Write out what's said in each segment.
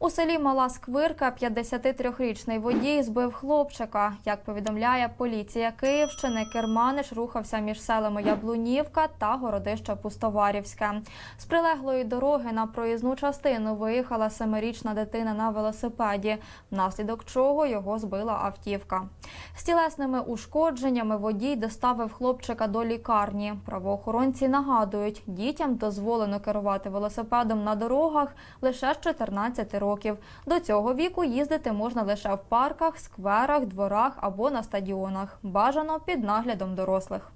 У селі Мала Сквирка 53-річний водій збив хлопчика. Як повідомляє поліція Київщини, керманич рухався між селами Яблунівка та Городище Пустоварівське. З прилеглої дороги на проїзну частину виїхала семирічна дитина на велосипеді, внаслідок чого його збила автівка. З тілесними ушкодженнями водій доставив хлопчика до лікарні. Правоохоронці нагадують, дітям дозволено керувати велосипедом на дорогах лише з 14 років. До цього віку їздити можна лише в парках, скверах, дворах або на стадіонах. Бажано під наглядом дорослих.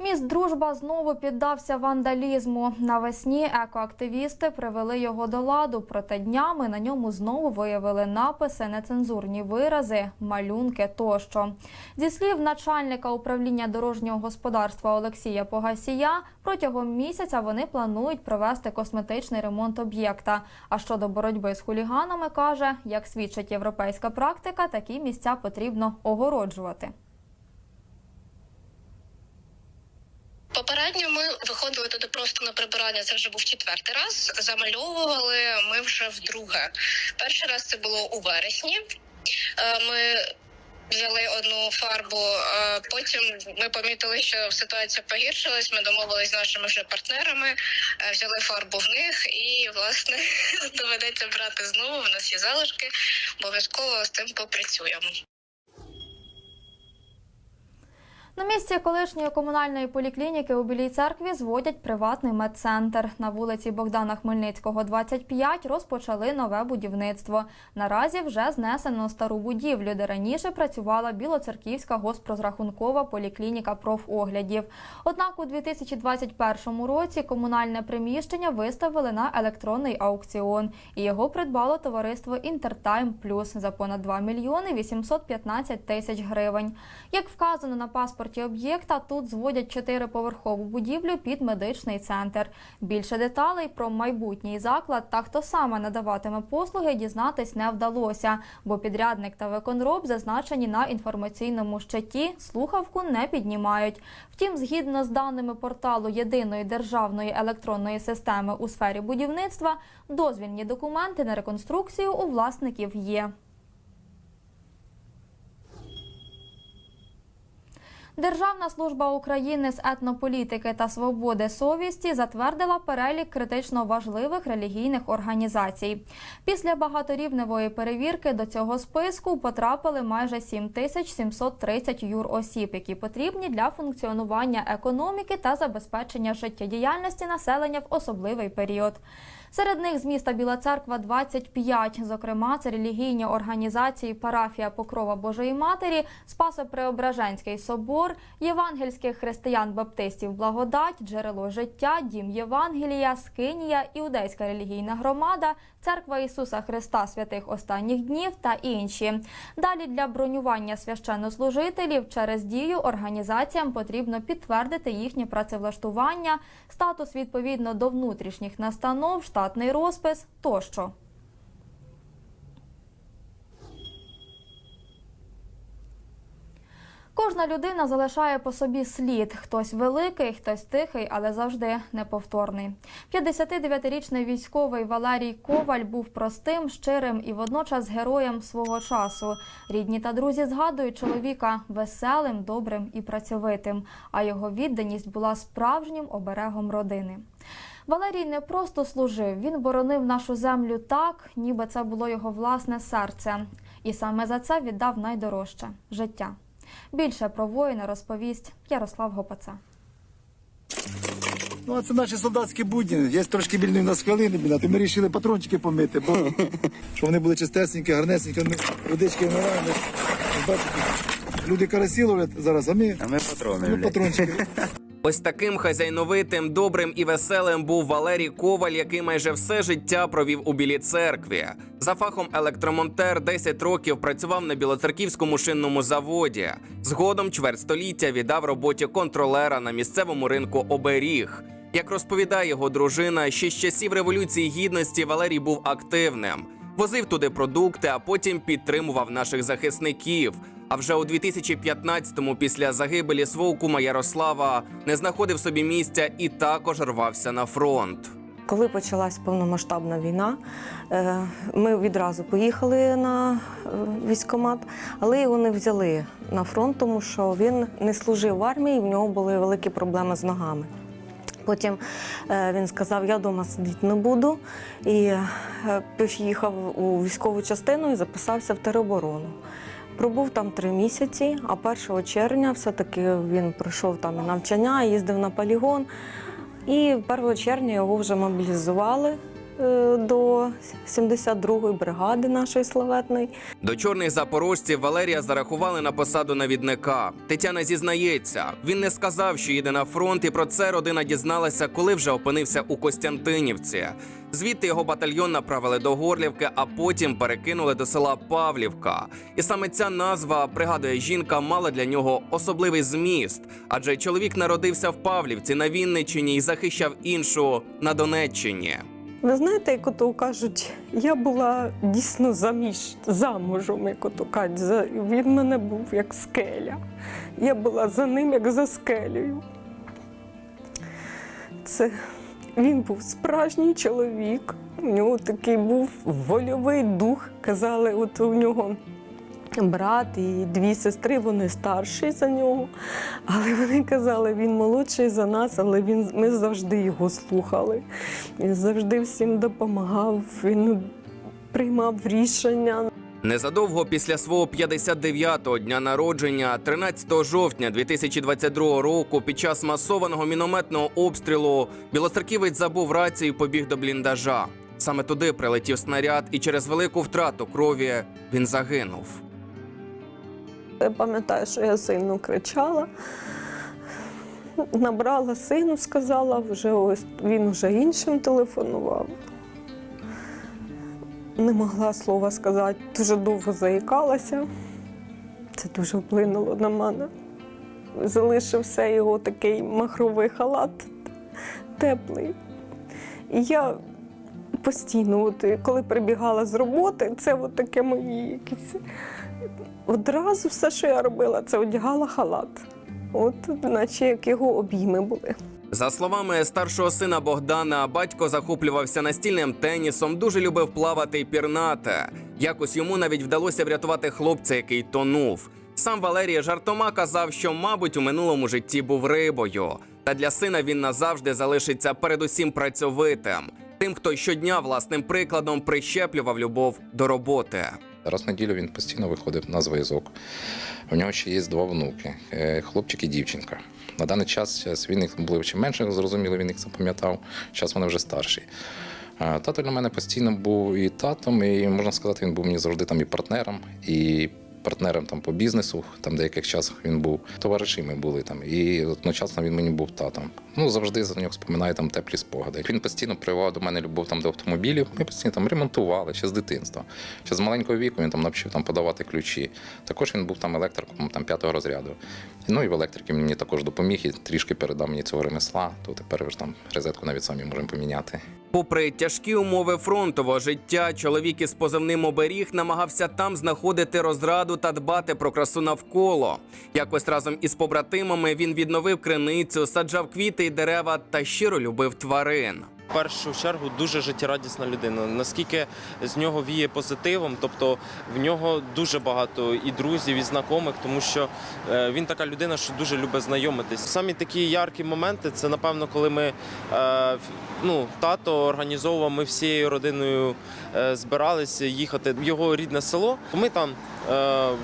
Міст Дружба знову піддався вандалізму. Навесні екоактивісти привели його до ладу, проте днями на ньому знову виявили написи, нецензурні вирази, малюнки тощо. Зі слів начальника управління дорожнього господарства Олексія Погасія, протягом місяця вони планують провести косметичний ремонт об'єкта. А щодо боротьби з хуліганами, каже, як свідчить європейська практика, такі місця потрібно огороджувати. Попередньо ми виходили туди просто на прибирання. Це вже був четвертий раз. Замальовували ми вже вдруге. Перший раз це було у вересні. Е, Ми взяли одну фарбу. е, Потім ми помітили, що ситуація погіршилась. Ми домовились з нашими вже партнерами, е, взяли фарбу в них, і власне доведеться брати знову. У нас є залишки. Обов'язково з цим попрацюємо. На місці колишньої комунальної поліклініки у Білій церкві зводять приватний медцентр. На вулиці Богдана Хмельницького, 25, розпочали нове будівництво. Наразі вже знесено стару будівлю, де раніше працювала Білоцерківська госпрозрахункова поліклініка профоглядів. Однак у 2021 році комунальне приміщення виставили на електронний аукціон, і його придбало товариство Інтертайм Плюс за понад 2 мільйони 815 тисяч гривень. Як вказано на паспорті об'єкта, тут зводять чотириповерхову будівлю під медичний центр. Більше деталей про майбутній заклад та хто саме надаватиме послуги, дізнатись не вдалося, бо підрядник та виконроб зазначені на інформаційному щиті, слухавку не піднімають. Втім, згідно з даними порталу єдиної державної електронної системи у сфері будівництва, дозвільні документи на реконструкцію у власників є. Державна служба України з етнополітики та свободи совісті затвердила перелік критично важливих релігійних організацій. Після багаторівневої перевірки до цього списку потрапили майже 7730 юросіб, які потрібні для функціонування економіки та забезпечення життєдіяльності населення в особливий період. Серед них з міста Біла Церква 25, зокрема, це релігійні організації Парафія Покрова Божої Матері, Спасо-Преображенський собор, Євангельських християн-баптистів Благодать, Джерело життя, Дім Євангелія, Скинія, Іудейська релігійна громада, Церква Ісуса Христа Святих Останніх Днів та інші. Далі для бронювання священнослужителів через дію організаціям потрібно підтвердити їхнє працевлаштування, статус відповідно до внутрішніх настанов, штатний розпис тощо. Кожна людина залишає по собі слід. Хтось великий, хтось тихий, але завжди неповторний. 59-річний військовий Валерій Коваль був простим, щирим і водночас героєм свого часу. Рідні та друзі згадують чоловіка веселим, добрим і працьовитим. А його відданість була справжнім оберегом родини. Валерій не просто служив, він боронив нашу землю так, ніби це було його власне серце. І саме за це віддав найдорожче життя. Більше про воїна розповість Ярослав Гопаца. Ну, а це наші солдатські будні. Є трошки вільної в нас хвилини, біля, то ми вирішили патрончики помити, бо щоб вони були чистесенькі, гарнесенькі, ми водички вмираємо. Бачите, люди карасі ловлять зараз, а ми, А ми патрони. ми блядь. патрончики. Ось таким хазяйновитим, добрим і веселим був Валерій Коваль, який майже все життя провів у Білій церкві. За фахом електромонтер 10 років працював на білоцерківському шинному заводі. Згодом чверть століття віддав роботі контролера на місцевому ринку оберіг. Як розповідає його дружина, ще з часів революції гідності Валерій був активним. Возив туди продукти, а потім підтримував наших захисників. А вже у 2015-му, після загибелі свого кума Ярослава, не знаходив собі місця і також рвався на фронт. Коли почалась повномасштабна війна, е, ми відразу поїхали на е, військкомат, але його не взяли на фронт, тому що він не служив в армії, в нього були великі проблеми з ногами. Потім е, він сказав, я вдома сидіти не буду. І поїхав у військову частину і записався в тероборону. Пробув там три місяці, а 1 червня все-таки він пройшов там навчання, їздив на полігон. І 1 червня його вже мобілізували е, до 72-ї бригади нашої славетної. До чорних запорожців Валерія зарахували на посаду навідника. Тетяна зізнається, він не сказав, що їде на фронт, і про це родина дізналася, коли вже опинився у Костянтинівці. Звідти його батальйон направили до Горлівки, а потім перекинули до села Павлівка. І саме ця назва, пригадує жінка, мала для нього особливий зміст, адже чоловік народився в Павлівці на Вінниччині і захищав іншу на Донеччині. Ви знаєте, як ото кажуть, я була дійсно заміж, замужем, як ото кажуть. Він мене був як скеля. Я була за ним, як за скелею. Це він був справжній чоловік. У нього такий був вольовий дух. Казали, от у нього брат і дві сестри, вони старші за нього. Але вони казали, він молодший за нас, але він, ми завжди його слухали. Він завжди всім допомагав, він приймав рішення. Незадовго після свого 59-го дня народження, 13 жовтня 2022 року, під час масованого мінометного обстрілу, білоцерківець забув рацію і побіг до бліндажа. Саме туди прилетів снаряд, і через велику втрату крові він загинув. Я пам'ятаю, що я сильно кричала. Набрала сину, сказала, вже ось він вже іншим телефонував. Не могла слова сказати, дуже довго заїкалася. Це дуже вплинуло на мене. Залишився його такий махровий халат теплий. І я постійно, от, коли прибігала з роботи, це от таке мої якісь Одразу все, що я робила, це одягала халат. От, наче як його обійми були. За словами старшого сина Богдана, батько захоплювався настільним тенісом, дуже любив плавати і пірнати. Якось йому навіть вдалося врятувати хлопця, який тонув. Сам Валерій жартома казав, що, мабуть, у минулому житті був рибою. Та для сина він назавжди залишиться передусім працьовитим, тим, хто щодня власним прикладом прищеплював любов до роботи. Раз в неділю він постійно виходив на зв'язок. У нього ще є два внуки: е, хлопчик і дівчинка. На даний час він їх були ще менше, зрозуміло, він їх запам'ятав. Зараз вони вже старші. Е, Тато для мене постійно був і татом, і можна сказати, він був мені завжди там і партнером, і партнером там по бізнесу, там деяких часах він був товаришами були там, і одночасно він мені був татом. Ну завжди за нього споминаю там теплі спогади. Він постійно прививав до мене любов там до автомобілів. Ми постійно там ремонтували ще з дитинства. Ще з маленького віку він там навчив там подавати ключі. Також він був там електриком там п'ятого розряду. Ну і в електриці він мені також допоміг і трішки передав мені цього ремесла. То тепер вже там розетку навіть самі можемо поміняти. Попри тяжкі умови фронтового життя, чоловік із позивним оберіг намагався там знаходити розраду та дбати про красу навколо. Якось разом із побратимами він відновив криницю, саджав квіти дерева та щиро любив тварин. В першу чергу дуже життєрадісна людина. Наскільки з нього віє позитивом, тобто в нього дуже багато і друзів, і знайомих, тому що е, він така людина, що дуже любить знайомитись. Самі такі яркі моменти це напевно, коли ми е, ну, тато організовував, ми всією родиною е, збиралися їхати в його рідне село. Ми там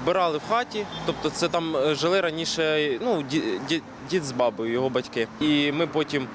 вбирали в хаті, тобто це там жили раніше ну, ді, ді, дід з бабою, його батьки. І ми потім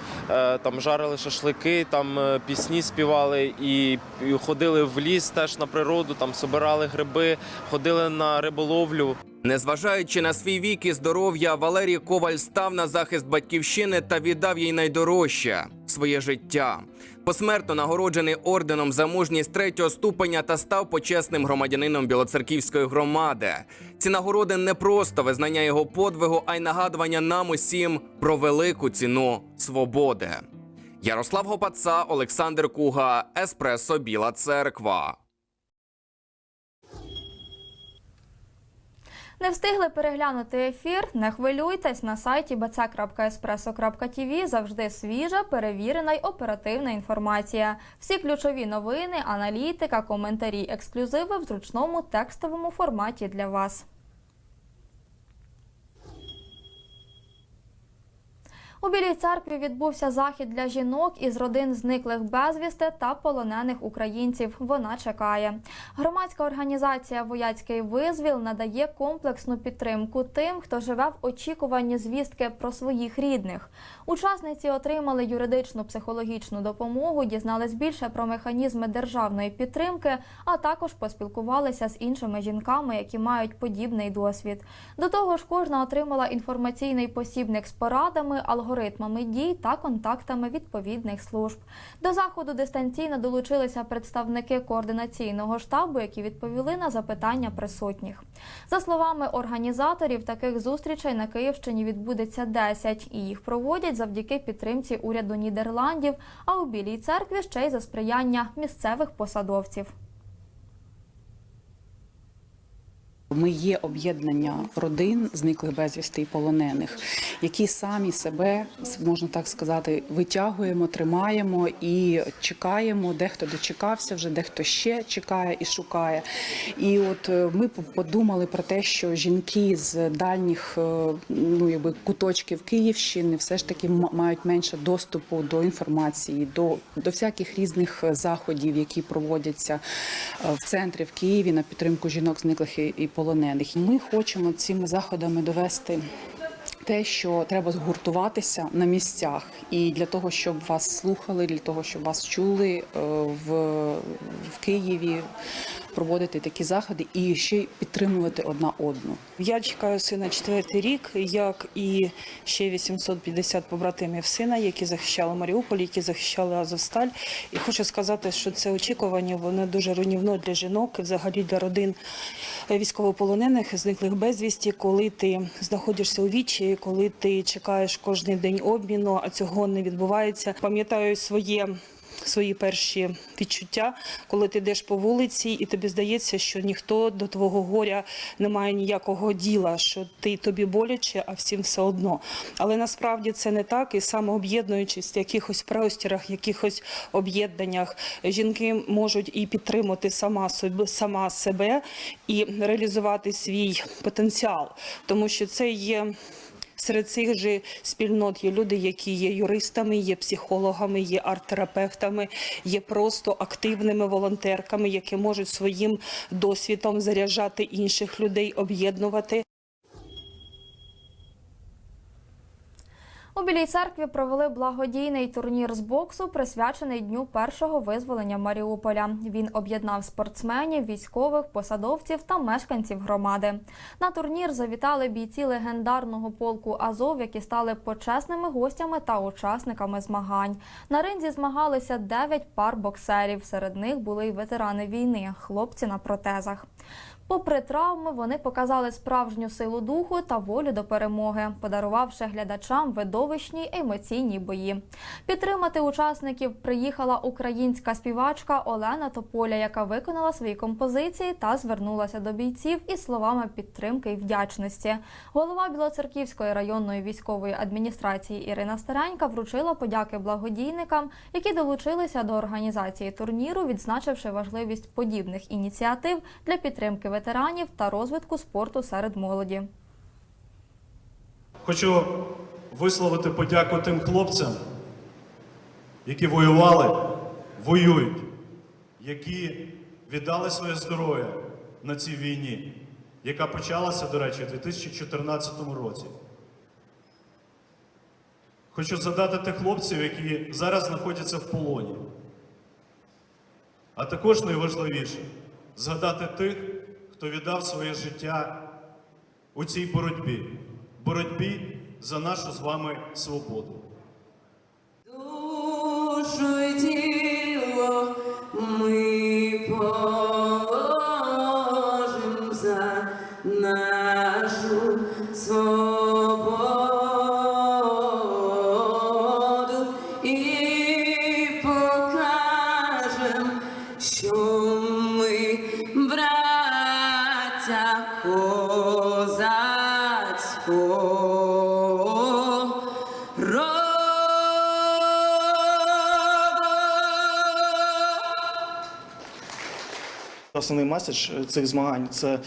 там жарили шашлики, там е, пісні співали і, ходили в ліс теж на природу, там собирали гриби, ходили на риболовлю. Незважаючи на свій вік і здоров'я, Валерій Коваль став на захист батьківщини та віддав їй найдорожче своє життя. Посмертно нагороджений орденом за мужність третього ступеня та став почесним громадянином Білоцерківської громади. Ці нагороди не просто визнання його подвигу, а й нагадування нам усім про велику ціну свободи. Ярослав Гопаца, Олександр Куга, Еспресо Біла Церква. Не встигли переглянути ефір? Не хвилюйтесь на сайті bc.espresso.tv завжди свіжа, перевірена й оперативна інформація. Всі ключові новини, аналітика, коментарі, ексклюзиви в зручному текстовому форматі для вас. У Білій церкві відбувся захід для жінок із родин зниклих безвісти та полонених українців. Вона чекає. Громадська організація Вояцький визвіл надає комплексну підтримку тим, хто живе в очікуванні звістки про своїх рідних. Учасниці отримали юридичну психологічну допомогу, дізнались більше про механізми державної підтримки, а також поспілкувалися з іншими жінками, які мають подібний досвід. До того ж, кожна отримала інформаційний посібник з порадами, алгоритмами дій та контактами відповідних служб. До заходу дистанційно долучилися представники координаційного штабу, які відповіли на запитання присутніх. За словами організаторів, таких зустрічей на Київщині відбудеться 10, і їх проводять завдяки підтримці уряду Нідерландів, а у Білій церкві ще й за сприяння місцевих посадовців. Ми є об'єднання родин зниклих безвісти і полонених, які самі себе можна так сказати, витягуємо, тримаємо і чекаємо. Дехто дочекався, вже дехто ще чекає і шукає. І от е, ми подумали про те, що жінки з дальніх е, ну якби куточків Київщини все ж таки мають менше доступу до інформації, до, до всяких різних е, заходів, які проводяться в центрі в Києві на підтримку жінок зниклих і, і полонених. Ми хочемо цими заходами довести. Те, що треба згуртуватися на місцях, і для того, щоб вас слухали, для того, щоб вас чули е, в, в Києві, проводити такі заходи і ще й підтримувати одна одну. Я чекаю сина четвертий рік, як і ще 850 побратимів сина, які захищали Маріуполь, які захищали Азовсталь. І хочу сказати, що це очікування воно дуже руйнівно для жінок, і взагалі для родин військовополонених, зниклих безвісті, коли ти знаходишся у вічі, коли ти чекаєш кожен день обміну, а цього не відбувається. Пам'ятаю своє. Свої перші відчуття, коли ти йдеш по вулиці, і тобі здається, що ніхто до твого горя не має ніякого діла, що ти тобі боляче, а всім все одно. Але насправді це не так, і саме об'єднуючись в якихось простірах, якихось об'єднаннях, жінки можуть і підтримати сама собі, сама себе і реалізувати свій потенціал, тому що це є. Серед цих же спільнот є люди, які є юристами, є психологами, є арт-терапевтами, є просто активними волонтерками, які можуть своїм досвідом заряджати інших людей, об'єднувати. У Білій церкві провели благодійний турнір з боксу, присвячений дню першого визволення Маріуполя. Він об'єднав спортсменів, військових, посадовців та мешканців громади. На турнір завітали бійці легендарного полку Азов, які стали почесними гостями та учасниками змагань. На ринзі змагалися 9 пар боксерів. Серед них були й ветерани війни, хлопці на протезах. Попри травми, вони показали справжню силу духу та волю до перемоги, подарувавши глядачам видовищні емоційні бої. Підтримати учасників приїхала українська співачка Олена Тополя, яка виконала свої композиції та звернулася до бійців із словами підтримки і вдячності. Голова Білоцерківської районної військової адміністрації Ірина Старенька вручила подяки благодійникам, які долучилися до організації турніру, відзначивши важливість подібних ініціатив для підтримки ветеранів та розвитку спорту серед молоді. Хочу висловити подяку тим хлопцям, які воювали, воюють, які віддали своє здоров'я на цій війні, яка почалася, до речі, у 2014 році. Хочу задати тих хлопців, які зараз знаходяться в полоні. А також найважливіше згадати тих, хто віддав своє життя у цій боротьбі, боротьбі за нашу з вами свободу. душу і тіло ми що ми Основний меседж цих змагань це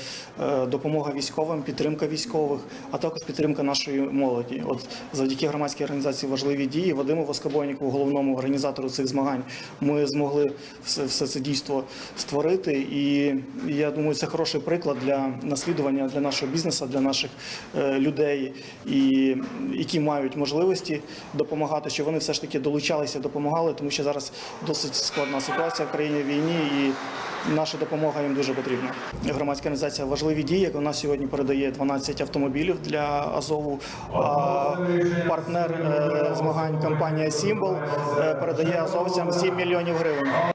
е, допомога військовим, підтримка військових, а також підтримка нашої молоді. От завдяки громадській організації важливі дії Вадиму Воскобойніку, головному організатору цих змагань, ми змогли все, все це дійство створити. І я думаю, це хороший приклад для наслідування для нашого бізнесу, для наших е, людей, і які мають можливості допомагати, щоб вони все ж таки долучалися, допомагали, тому що зараз досить складна ситуація в країні війні і. Наша допомога їм дуже потрібна. Громадська організація важливі дії. як Вона сьогодні передає 12 автомобілів для Азову. А партнер е, змагань компанія Сімбол е, передає азовцям 7 мільйонів гривень.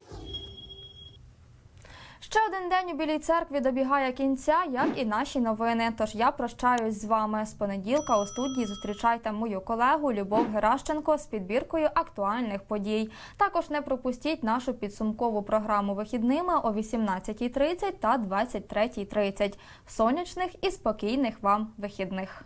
Ще один день у Білій церкві добігає кінця, як і наші новини. Тож я прощаюсь з вами. З понеділка у студії зустрічайте мою колегу Любов Геращенко з підбіркою актуальних подій. Також не пропустіть нашу підсумкову програму вихідними о 18.30 та 23.30. Сонячних і спокійних вам вихідних.